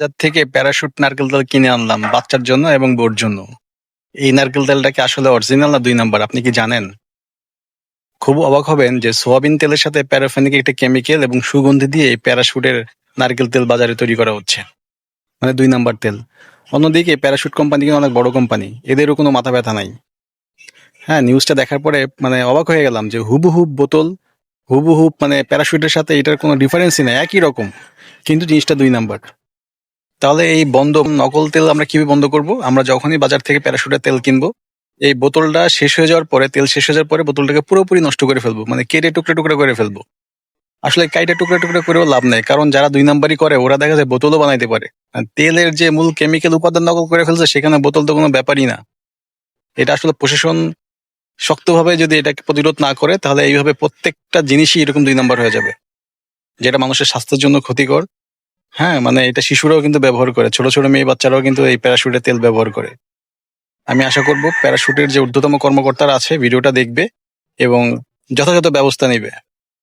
বাজার থেকে প্যারাশুট নারকেল তেল কিনে আনলাম বাচ্চার জন্য এবং বোর জন্য। এই নারকেল তেলটা কি আসলে অরিজিনাল না দুই নাম্বার, আপনি কি জানেন? খুব অবাক হবেন যে সোয়াবিন তেলের সাথে প্যারাফেনিক একটা কেমিক্যাল এবং সুগন্ধি দিয়ে এই প্যারাশুটের নারকেল তেল বাজারে তৈরি করা হচ্ছে। মানে দুই নাম্বার তেল। অন্যদিকে প্যারাশুট কোম্পানি কিন্তু অনেক বড় কোম্পানি এদেরও কোনো মাথা ব্যথা নাই। হ্যাঁ নিউজটা দেখার পরে মানে অবাক হয়ে গেলাম যে হুবহুব বোতল হুবহুব মানে প্যারাশুটের সাথে এটার কোনো ডিফারেন্সই নাই, একই রকম। কিন্তু জিনিসটা দুই নাম্বার। তাহলে এই বন্ধ নকল তেল আমরা কীভাবে বন্ধ করব? আমরা যখনই বাজার থেকে প্যারাশুটের তেল কিনবো, এই বোতলটা শেষ হয়ে যাওয়ার পরে, তেল শেষ হয়ে যাওয়ার পরে বোতলটাকে পুরোপুরি নষ্ট করে ফেলব মানে কেটে টুকরো টুকরো করে ফেলব। আসলে কাইটা টুকরা টুকরো করেও লাভ নেই, কারণ যারা দুই নাম্বারই করে, ওরা দেখা যায় বোতলও বানাইতে পারে। তেলের যে মূল কেমিক্যাল উপাদান নকল করে ফেলছে, সেখানে বোতল তো কোনো ব্যাপারই না। এটা আসলে প্রশাসন শক্তভাবে যদি এটাকে প্রতিরোধ না করে, তাহলে এইভাবে প্রত্যেকটা জিনিসই এরকম দুই নাম্বার হয়ে যাবে, যেটা মানুষের স্বাস্থ্যের জন্য ক্ষতিকর। হ্যাঁ মানে এটা শিশুরাও কিন্তু ব্যবহার করে। ছোট ছোট মেয়ে বাচ্চারাও কিন্তু এই প্যারাশুটের তেল ব্যবহার করে। আমি আশা করব প্যারাশুটের যে ঊর্ধ্বতম কর্মকর্তারা আছে, ভিডিওটা দেখবে এবং যথাযথ ব্যবস্থা নেবে।